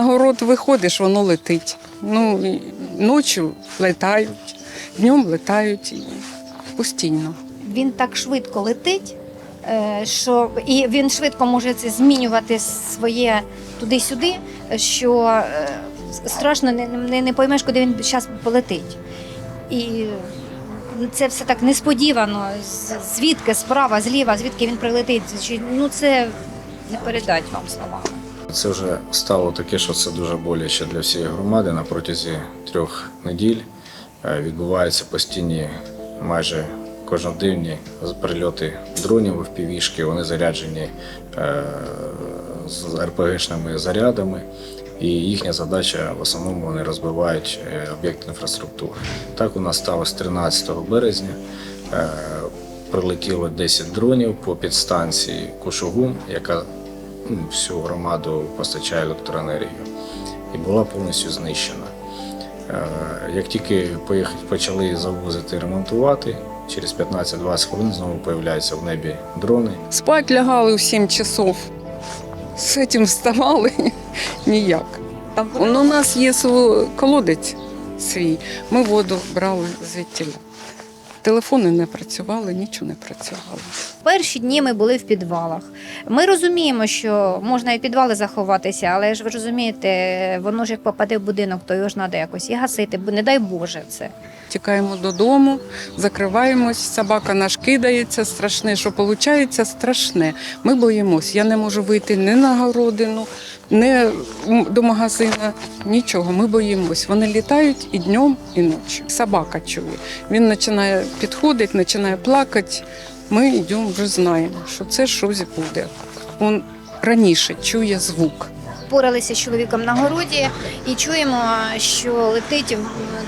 От виходиш, воно летить. Ну, ночі летають, днем летають постійно. Він так швидко летить, е, що і він швидко може змінювати своє туди-сюди, що е, страшно не, не, не поймеш, куди він зараз полетить. І це все так несподівано. Звідки справа, зліва, звідки він прилетить. Ну це не передать вам словами. Це вже стало таке, що це дуже боляче для всієї громади. На протязі трьох неділь е, відбуваються постійні, майже кожноденні прильоти дронів в півішки. Вони заряджені е, з РПГшними зарядами. І їхня задача в основному вони розбивають е, об'єкти інфраструктури. Так у нас сталося 13 березня. Прилетіло 10 дронів по підстанції Кушугум, яка всю громаду постачає електроенергію, і була повністю знищена. Е, Як тільки почали завозити і ремонтувати, через 15-20 хвилин знову появляються в небі дрони. Спать лягали у 7 часов. З цим вставали ніяк. Ну, у нас є колодець свій. Ми воду брали звідтіля. Телефони не працювали, нічого не працювало. Перші дні ми були в підвалах. Ми розуміємо, що можна і підвали заховатися, але ж ви розумієте, воно ж як попаде в будинок, то його ж треба якось і гасити, бо не дай Боже це. Тікаємо додому, закриваємось, собака наш кидається, страшне, що виходить, страшне. Ми боїмось. Я не можу вийти ні на городину, ні до магазина, нічого. Ми боїмось. Вони літають і днем, і ночі. Собака чує. Він починає підходити, починає плакати. Ми йдемо, вже знаємо, що це щось буде. Він раніше чує звук. Поралися з чоловіком на городі і чуємо, що летить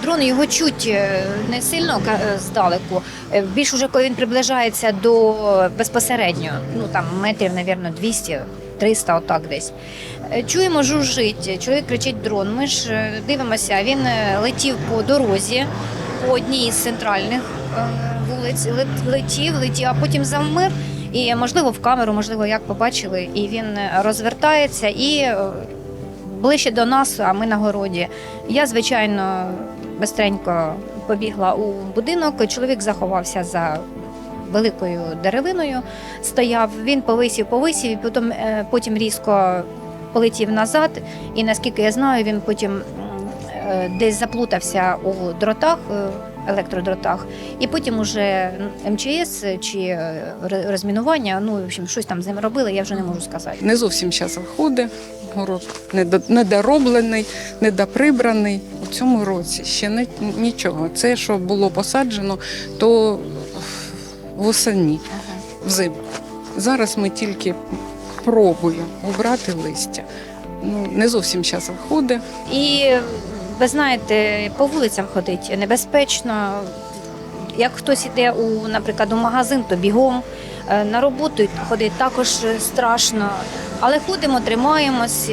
дрон. Його чуть е, не сильно ка- здалеку. Е, Більш уже коли він приближається до безпосередньо, ну там метрів, мабуть, 200 300, отак десь. Е, Чуємо, жужжить, чоловік кричить дрон. Ми ж е, дивимося, він е, летів по дорозі, по одній із центральних вулиць. Летів, летів, а потім завмер. І можливо в камеру, можливо, як побачили, і він розвертається і ближче до нас, а ми на городі. Я, звичайно, бистренько побігла у будинок. Чоловік заховався за великою деревиною, стояв. Він повисів, повисів, і потім, е, потім різко полетів назад. І наскільки я знаю, він потім е, десь заплутався у дротах. е, Електродротах, і потім уже МЧС чи розмінування, ну в общем, щось там з ним робили, я вже не можу сказати. Не зовсім зараз виходить. Город недо- недороблений, недоприбраний. У цьому році ще не, нічого. Це, що було посаджено, то восені, взимку. Зараз ми тільки пробуємо убрати листя. Ну, не зовсім зараз виходить. І ви знаєте, по вулицям ходить небезпечно. Як хтось іде у, наприклад, у магазин, то бігом Е, на роботу ходить також страшно. Але ходимо, тримаємось.